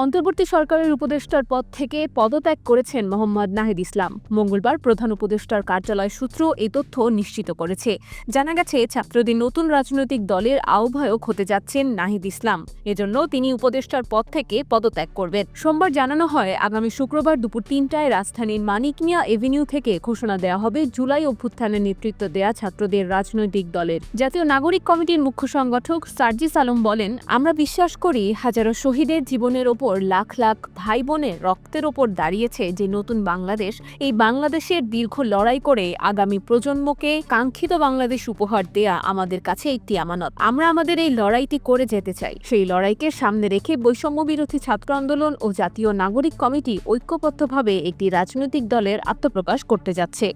অন্তর্বর্তী সরকারের উপদেষ্টার পদ থেকে পদত্যাগ করেছেন মোহাম্মদ নাহিদ ইসলাম। মঙ্গলবার প্রধান উপদেষ্টার কার্যালয় সূত্র এই তথ্য নিশ্চিত করেছে। জানা গেছে, ছাত্রদের নতুন রাজনৈতিক দলের আহ্বায়ক হতে যাচ্ছেন নাহিদ ইসলাম। এজন্য তিনি উপদেষ্টার পদ থেকে পদত্যাগ করবেন। সোমবার জানানো হয়, আগামী শুক্রবার দুপুর তিনটায় রাজধানীর মানিক মিয়া এভিনিউ থেকে ঘোষণা দেওয়া হবে জুলাই অভ্যুত্থানের নেতৃত্ব দেয়া ছাত্রদের রাজনৈতিক দলের। জাতীয় নাগরিক কমিটির মুখ্য সংগঠক সার্জিস আলম বলেন, আমরা বিশ্বাস করি হাজারো শহীদের জীবনের ওপর লাখ লাখ ভাই বোনের রক্তের ওপর দাঁড়িয়েছে যে নতুন বাংলাদেশ, এই বাংলাদেশের দীর্ঘ লড়াই করে আগামী প্রজন্মকে কাঙ্ক্ষিত বাংলাদেশ উপহার দেয়া আমাদের কাছে একটি আমানত। আমরা আমাদের এই লড়াইটি করে যেতে চাই। সেই লড়াইকে সামনে রেখে বৈষম্য বিরোধী ছাত্র আন্দোলন ও জাতীয় নাগরিক কমিটি ঐক্যবদ্ধভাবে একটি রাজনৈতিক দলের আত্মপ্রকাশ করতে যাচ্ছে।